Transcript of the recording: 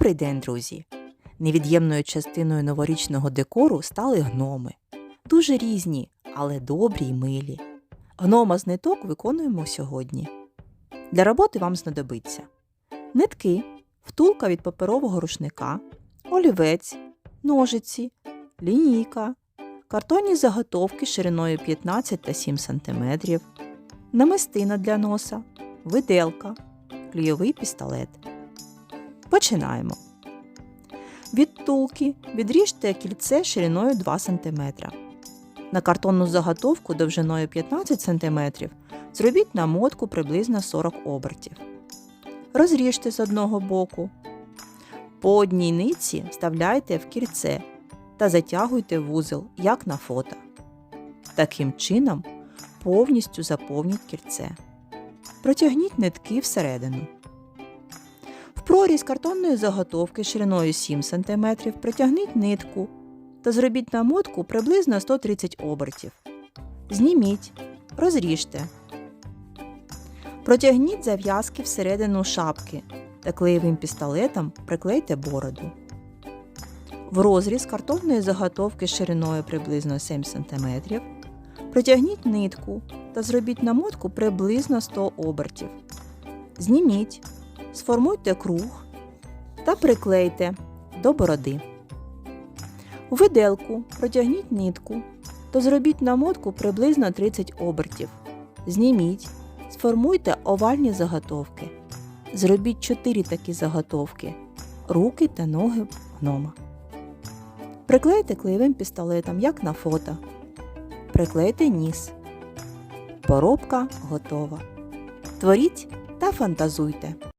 Добрий день, друзі! Невід'ємною частиною новорічного декору стали гноми. Дуже різні, але добрі й милі. Гнома з ниток виконуємо сьогодні. Для роботи вам знадобиться нитки, втулка від паперового рушника, олівець, ножиці, лінійка, картонні заготовки шириною 15 та 7 см, намистина для носа, виделка, клійовий пістолет. Починаємо. Від втулки відріжте кільце шириною 2 см. На картонну заготовку довжиною 15 см зробіть намотку приблизно 40 обертів. Розріжте з одного боку. По одній ниці вставляйте в кільце та затягуйте вузол, як на фото. Таким чином повністю заповніть кільце. Протягніть нитки всередину. Проріз картонної заготовки шириною 7 см протягніть нитку та зробіть намотку приблизно 130 обертів. Зніміть, розріжте. Протягніть зав'язки всередину шапки та клеєвим пістолетом приклейте бороду. В розріз картонної заготовки шириною приблизно 7 см протягніть нитку та зробіть намотку приблизно 100 обертів. Зніміть, сформуйте круг та приклейте до бороди. У виделку протягніть нитку та зробіть намотку приблизно 30 обертів. Зніміть, сформуйте овальні заготовки. Зробіть 4 такі заготовки руки та ноги гнома. Приклейте клеєвим пістолетом, як на фото. Приклейте ніс. Поробка готова. Творіть та фантазуйте.